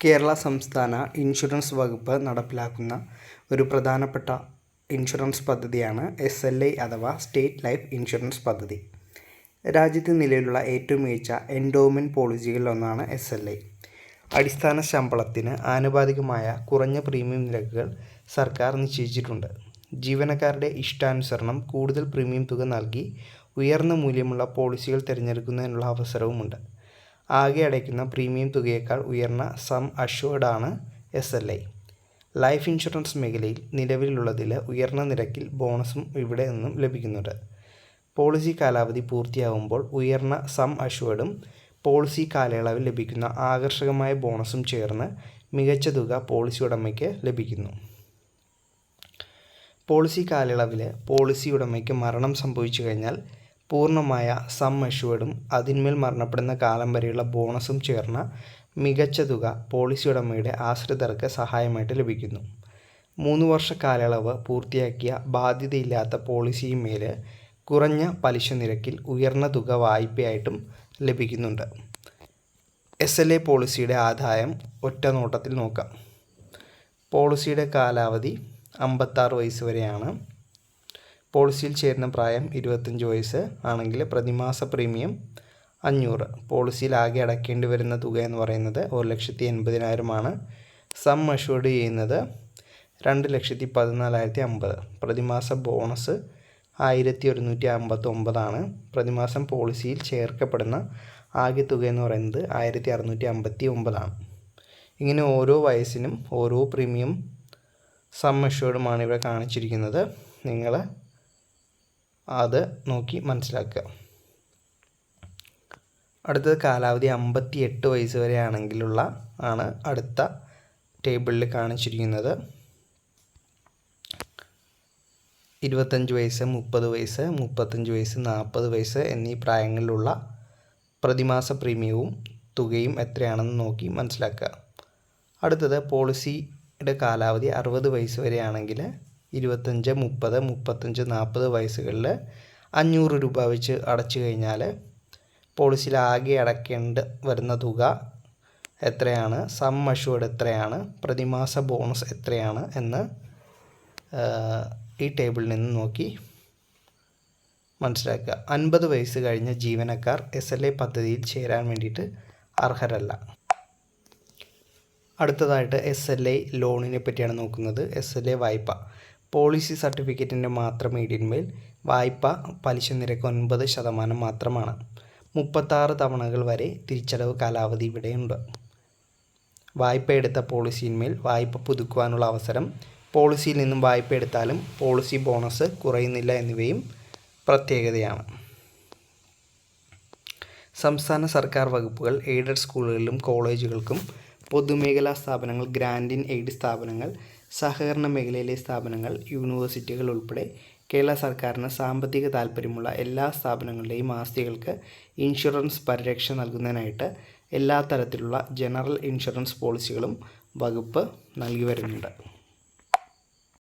കേരള സംസ്ഥാന ഇൻഷുറൻസ് വകുപ്പ് നടപ്പിലാക്കുന്ന ഒരു പ്രധാനപ്പെട്ട ഇൻഷുറൻസ് പദ്ധതിയാണ് എസ് എൽ ഐ അഥവാ സ്റ്റേറ്റ് ലൈഫ് ഇൻഷുറൻസ് പദ്ധതി. രാജ്യത്ത് നിലവിലുള്ള ഏറ്റവും മികച്ച എൻഡോമെന്റ് പോളിസികളിലൊന്നാണ് എസ് എൽ ഐ അടിസ്ഥാന ശമ്പളത്തിന് ആനുപാതികമായ കുറഞ്ഞ പ്രീമിയം നിരക്കുകൾ സർക്കാർ നിശ്ചയിച്ചിട്ടുണ്ട്. ജീവനക്കാരുടെ ഇഷ്ടാനുസരണം കൂടുതൽ പ്രീമിയം തുക നൽകി ഉയർന്ന മൂല്യമുള്ള പോളിസികൾ തിരഞ്ഞെടുക്കുന്നതിനുള്ള അവസരവുമുണ്ട്. ആകെ അടയ്ക്കുന്ന പ്രീമിയം തുകയേക്കാൾ ഉയർന്ന sum അഷ്വേർഡാണ് S L I life insurance മേഖലയിൽ നിലവിലുള്ളതിൽ ഉയർന്ന നിരക്കിൽ ബോണസും ഇവിടെ നിന്നും ലഭിക്കുന്നുണ്ട്. പോളിസി കാലാവധി പൂർത്തിയാവുമ്പോൾ ഉയർന്ന സം അഷ്വേർഡും പോളിസി കാലയളവിൽ ലഭിക്കുന്ന ആകർഷകമായ ബോണസും ചേർന്ന് മികച്ച തുക പോളിസി ഉടമയ്ക്ക് ലഭിക്കുന്നു. പോളിസി കാലയളവിൽ പോളിസി ഉടമയ്ക്ക് മരണം സംഭവിച്ചു കഴിഞ്ഞാൽ പൂർണമായ സം അഷ്വേർഡും അതിന്മേൽ മരണപ്പെടുന്ന കാലം വരെയുള്ള ബോണസും ചേർന്ന മികച്ച തുക പോളിസി ഉടമയുടെ ആശ്രിതർക്ക് സഹായമായിട്ട് ലഭിക്കുന്നു. മൂന്ന് വർഷ കാലയളവ് പൂർത്തിയാക്കിയ ബാധ്യതയില്ലാത്ത പോളിസിയുമേൽ കുറഞ്ഞ പലിശ നിരക്കിൽ ഉയർന്ന തുക വായ്പയായിട്ടും ലഭിക്കുന്നുണ്ട്. എസ് എൽ എ പോളിസിയുടെ ആദായം ഒറ്റ നോട്ടത്തിൽ നോക്കാം. പോളിസിയുടെ കാലാവധി അമ്പത്താറ് വയസ്സ് വരെയാണ്. പോളിസിയിൽ ചേരുന്ന പ്രായം ഇരുപത്തഞ്ച് വയസ്സ് ആണെങ്കിൽ പ്രതിമാസ പ്രീമിയം അഞ്ഞൂറ്. പോളിസിയിൽ ആകെ അടയ്ക്കേണ്ടി വരുന്ന തുക എന്ന് പറയുന്നത് ഒരു ലക്ഷത്തി എൺപതിനായിരമാണ് സം അഷ്വേർഡ് ചെയ്യുന്നത് രണ്ട് ലക്ഷത്തി പതിനാലായിരത്തി അമ്പത്. പ്രതിമാസ ബോണസ് ആയിരത്തി ഒരുന്നൂറ്റി അമ്പത്തി ഒമ്പതാണ് പ്രതിമാസം പോളിസിയിൽ ചേർക്കപ്പെടുന്ന ആകെ തുക എന്ന് പറയുന്നത് ആയിരത്തി അറുന്നൂറ്റി അമ്പത്തി ഒമ്പതാണ് ഇങ്ങനെ ഓരോ വയസ്സിനും ഓരോ പ്രീമിയം സം അഷ്വേർഡുമാണ് ഇവിടെ കാണിച്ചിരിക്കുന്നത്. നിങ്ങൾ അത് നോക്കി മനസ്സിലാക്കുക. അടുത്തത് കാലാവധി അമ്പത്തി എട്ട് വയസ്സ് വരെ ആണെങ്കിലുള്ള ആണ് അടുത്ത ടേബിളിൽ കാണിച്ചിരിക്കുന്നത്. ഇരുപത്തഞ്ച് വയസ്സ് മുപ്പത് വയസ്സ് മുപ്പത്തഞ്ച് വയസ്സ് നാൽപ്പത് വയസ്സ് എന്നീ പ്രായങ്ങളിലുള്ള പ്രതിമാസ പ്രീമിയവും തുകയും എത്രയാണെന്ന് നോക്കി മനസ്സിലാക്കുക. അടുത്തത് പോളിസിയുടെ കാലാവധി അറുപത് വയസ്സ് വരെയാണെങ്കിൽ ഇരുപത്തഞ്ച് മുപ്പത് മുപ്പത്തഞ്ച് നാൽപ്പത് വയസ്സുകളിൽ അഞ്ഞൂറ് രൂപ വെച്ച് അടച്ചു കഴിഞ്ഞാൽ പോളിസിയിൽ ആകെ അടയ്ക്കേണ്ട വരുന്ന തുക എത്രയാണ്? സം അഷുവേഡ് എത്രയാണ്? പ്രതിമാസ ബോണസ് എത്രയാണ്? എന്ന് ഈ ടേബിളിൽ നിന്ന് നോക്കി മനസ്സിലാക്കുക. അൻപത് വയസ്സ് കഴിഞ്ഞ ജീവനക്കാർ എസ് എൽ എ പദ്ധതിയിൽ ചേരാൻ വേണ്ടിയിട്ട് അർഹരല്ല. അടുത്തതായിട്ട് എസ് എൽ എ ലോണിനെ പറ്റിയാണ് നോക്കുന്നത്. എസ് എൽ എ വായ്പ. പോളിസി സർട്ടിഫിക്കറ്റിന്റെ മാത്രം ഈടിന്മേൽ വായ്പ പലിശ നിരക്ക് ഒൻപത് ശതമാനം മാത്രമാണ്. മുപ്പത്താറ് തവണകൾ വരെ തിരിച്ചടവ് കാലാവധി ഇവിടെയുണ്ട്. വായ്പ എടുത്ത പോളിസിയിന്മേൽ വായ്പ പുതുക്കുവാനുള്ള അവസരം പോളിസിയിൽ നിന്നും വായ്പ എടുത്താലും പോളിസി ബോണസ് കുറയുന്നില്ല എന്നിവയും പ്രത്യേകതയാണ്. സംസ്ഥാന സർക്കാർ വകുപ്പുകൾ എയ്ഡഡ് സ്കൂളുകളിലും കോളേജുകൾക്കും പൊതുമേഖലാ സ്ഥാപനങ്ങൾ ഗ്രാൻഡിൻ എയ്ഡ് സ്ഥാപനങ്ങൾ സഹകരണ മേഖലയിലെ സ്ഥാപനങ്ങൾ യൂണിവേഴ്സിറ്റികൾ ഉൾപ്പെടെ കേരള സർക്കാരിന് സാമ്പത്തിക താൽപ്പര്യമുള്ള എല്ലാ സ്ഥാപനങ്ങളുടെയും ആസ്തികൾക്ക് ഇൻഷുറൻസ് പരിരക്ഷ നൽകുന്നതിനായിട്ട് എല്ലാ തരത്തിലുള്ള ജനറൽ ഇൻഷുറൻസ് പോളിസികളും വകുപ്പ് നൽകി വരുന്നുണ്ട്.